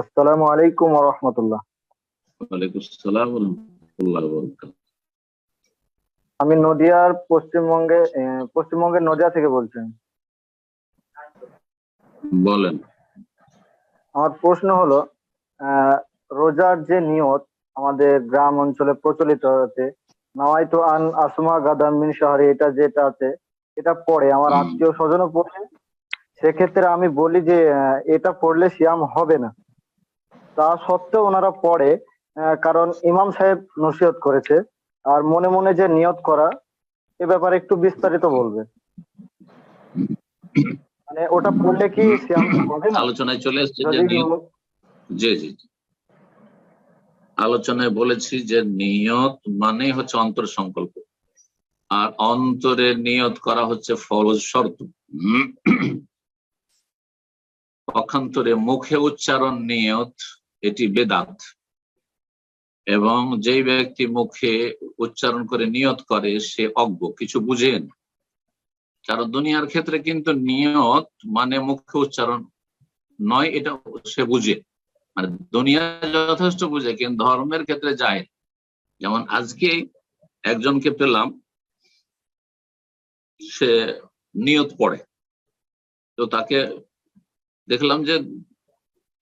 আসসালামু আলাইকুম ওয়া রাহমাতুল্লাহ। ওয়ালাইকুম আসসালাম ওয়া রাহমাতুল্লাহি ওয়া বারাকাতুহু। আমি নদিয়ার পশ্চিমবঙ্গে পশ্চিমবঙ্গের নদিয়া থেকে বলছি বলেন। আমার প্রশ্ন হলো আহ, রোজার যে নিয়ত আমাদের গ্রাম অঞ্চলে প্রচলিত আছে নাওয়াইতু আন আসমা গাদাম মিন শাহরি এটা যেটা আছে এটা পড়ে আমার আত্মীয় স্বজনও পড়ে। সেক্ষেত্রে আমি বলি যে এটা পড়লে সিয়াম হবে না। তা সত্ত্বেও ওনারা পড়ে কারণ ইমাম সাহেব নসিহত করেছে। আর মনে মনে যে নিয়ত করা এ ব্যাপারে একটু বিস্তারিত বলবে। মানে ওটা পড়লে কি আলোচনায় চলে এসেছে জি জি। আলোচনায় বলেছি যে নিয়ত মানে হচ্ছে অন্তর সংকল্প আর অন্তরের নিয়ত করা হচ্ছে ফরজ শর্ত। পক্ষান্তরে মুখে উচ্চারণ নিয়ত এটি বেদাত। এবং যেই ব্যক্তি মুখে উচ্চারণ করে নিয়ত করে, সে অজ্ঞ, কিছু বুঝেন কারণ দুনিয়ার ক্ষেত্রে কিন্তু নিয়ত মানে মুখে উচ্চারণ নয়, এটা সে বুঝে। মানে দুনিয়া যথেষ্ট বুঝে, কিন্তু ধর্মের ক্ষেত্রে যায় যেমন আজকে একজনকে পেলাম, সে নিয়ত পড়ে। তো তাকে দেখলাম যে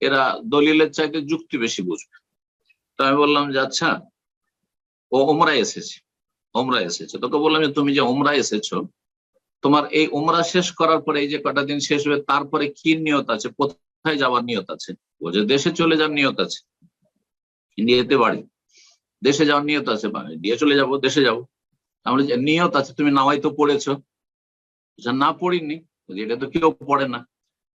এরা দলিলের চাইতে যুক্তি বেশি বুঝবে। তো আমি বললাম যে আচ্ছা ও ওমরা এসেছে ওমরা এসেছে। তোকে বললাম যে, তুমি যে ওমরা এসেছ, তোমার এই ওমরা শেষ করার পরে এই যে কটা দিন শেষ হবে, তারপরে কি নিয়ত আছে? কোথায় যাওয়ার নিয়ত আছে? ও যে দেশে চলে যাওয়ার নিয়ত আছে, ইন্ডিয়াতে বাড়ি। দেশে যাওয়ার নিয়ত আছে ইন্ডিয়া চলে যাব, দেশে যাব। আমরা নিয়ত আছে, তুমি নামাই তো পড়েছো। না পড়িনি। এটা তো কেউ পড়ে না।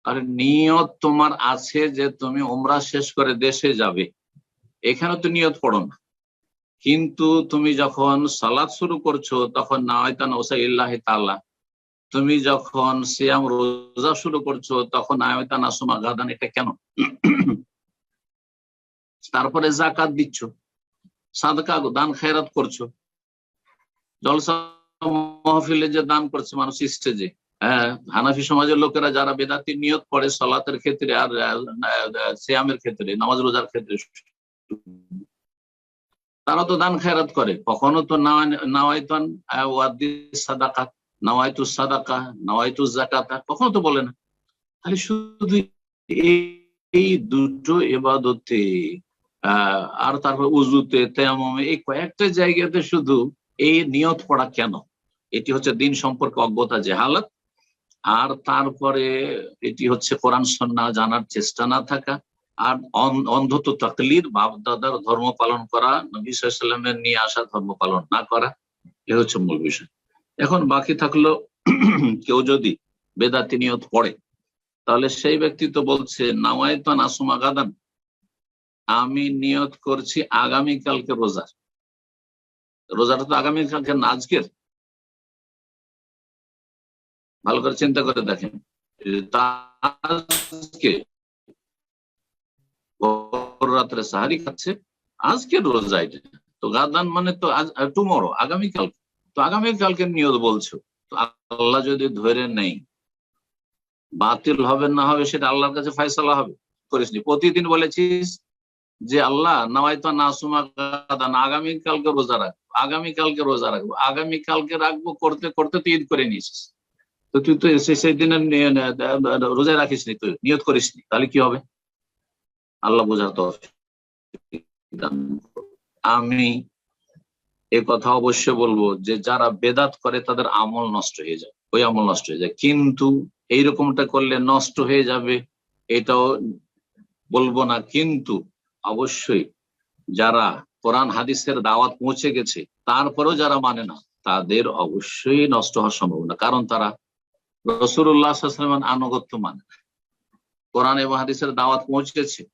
আর নিয়ত তোমার আছে যে তুমি ওমরা শেষ করে দেশে যাবে। এখানে তো নিয়ত পড়ো না। কিন্তু তুমি যখন সালাদ শুরু করছ, তখন নাওয়াইতান ওসা ইল্লাহ তাআলা, তুমি যখন সিয়াম রোজা শুরু করছ, তখন নাওয়াইতান আসমা গাদান, এটা কেন? তারপরে জাকাত দিচ্ছ, সাদকা দান খেরাত করছ, জলসা মহফিলে যে দান করছে মানুষ স্টেজে হ্যাঁ হানাফি সমাজের লোকেরা যারা বেদাতি নিয়ত করে সলাতের ক্ষেত্রে আর আহ, সিয়ামের ক্ষেত্রে নামাজ রোজার ক্ষেত্রে তারা তো দান খেরাত করে। কখনো তো নাওয়াইতান সাদাকা নাওয়াইতু সাদাকা নাওয়াইতু জাকাতা কখনো তো বলে না। খালি শুধু এই- দুটো এবাদতে আর তারপর উজুতে তেমমে এই কয়েকটা জায়গাতে শুধু এই নিয়ত পড়া কেন? এটি হচ্ছে দিন সম্পর্কে অজ্ঞতা জেহালত আর তারপরে এটি হচ্ছে কোরআন সন্না জানার চেষ্টা না থাকা। আর অন- অন্ধত তাকলির বাপ দাদার ধর্ম পালন করা, নবী সাল্লামের নিয়ে আসা ধর্ম পালন না করা, এ হচ্ছে মূল বিষয়। এখন বাকি থাকল, কেউ যদি বেদাতি নিয়ত পড়ে, তাহলে সেই ব্যক্তি তো বলছে নাওয়ায়তান আসুমা গাদান, আমি নিয়ত করছি আগামীকালকে রোজার। রোজাটা তো আগামীকালকে না, আজকের? ভালো করে চিন্তা করে দেখেন। তা আজকে রাত্রে সাহারি খাচ্ছে, আজকে রোজা এটা। তো গাদান মানে তো আজ টুমরো আগামীকাল। তো আগামীকালকে নিয়ত বলছো, তো আল্লাহ যদি ধরে নেই, বাতিল হবে না হবে সেটা আল্লাহর কাছে ফয়সালা হবে? করিসনি প্রতিদিন বলেছিস যে, আল্লাহ নাওয়াইতো নাসুমা গাদান, আগামীকালকে রোজা রাখব, আগামীকালকে রোজা রাখব, আগামীকালকে রাখব, করতে করতে তুই ঈদ করে নিয়েছিস। তো তুই তো সেই দিনের রোজায় রাখিস নি তুই, নিয়ত করিস নি তাহলে কি হবে? আল্লাহ বোঝার তো আমি এ কথা অবশ্যই বলব যে যারা বেদাত করে তাদের আমল নষ্ট হয়ে যায়, ওই আমল নষ্ট হয়ে যায়। কিন্তু এইরকমটা করলে নষ্ট হয়ে যাবে এটাও বলব না। কিন্তু অবশ্যই যারা কোরআন, হাদিসের দাওয়াত পৌঁছে গেছে, তারপরেও যারা মানে না, তাদের অবশ্যই নষ্ট হওয়ার সম্ভাবনা। কারণ তারা রসুল্লাহামের আনুগত্য মানে। কোরআন এবং হাদিসের দাওয়াত পৌঁছেছে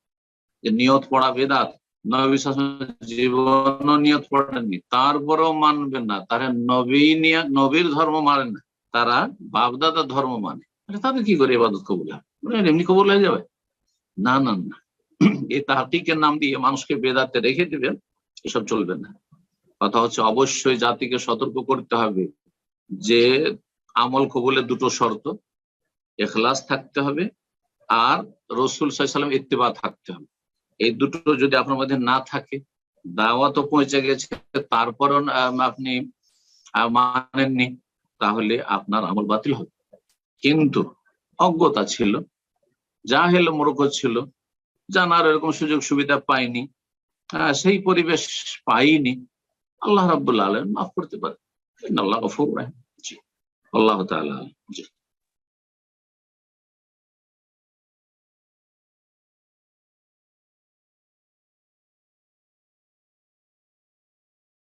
যে নিয়ত পড়া বেদাত, নবী জীবনও নিয়ত পড়েননি, তারপরেও মানবেন না। তারা নবী নবীর ধর্ম মানে না, তারা বাপদাদার ধর্ম মানে। তাদের কি করে এবাদত কবুল হবে এমনি কবুল হয়ে যাবে? না না না। এই তাহাতিকের নাম দিয়ে মানুষকে বেদাতে রেখে দিবেন, এসব চলবে না। কথা হচ্ছে অবশ্যই জাতিকে সতর্ক করতে হবে যে আমল কবুলের দুটো শর্ত। এখলাস থাকতে হবে আর রসুল সাল্লাম ইত্তেবা থাকতে হবে। এই দুটো যদি আপনার মধ্যে না থাকে, দাওয়াতও পৌঁছে গেছে, তারপরও আপনি মানেননি, তাহলে আপনার আমল বাতিল হবে। কিন্তু অজ্ঞতা ছিল যা জাহেল মূর্খ ছিল, জানার এরকম সুযোগ সুবিধা পাইনি সেই পরিবেশ পাইনি, আল্লাহ রাব্বুল আলম মাফ করতে পারে। আল্লাহ গফুর রাহিম। জি আল্লাহ তাআলা আলম। জি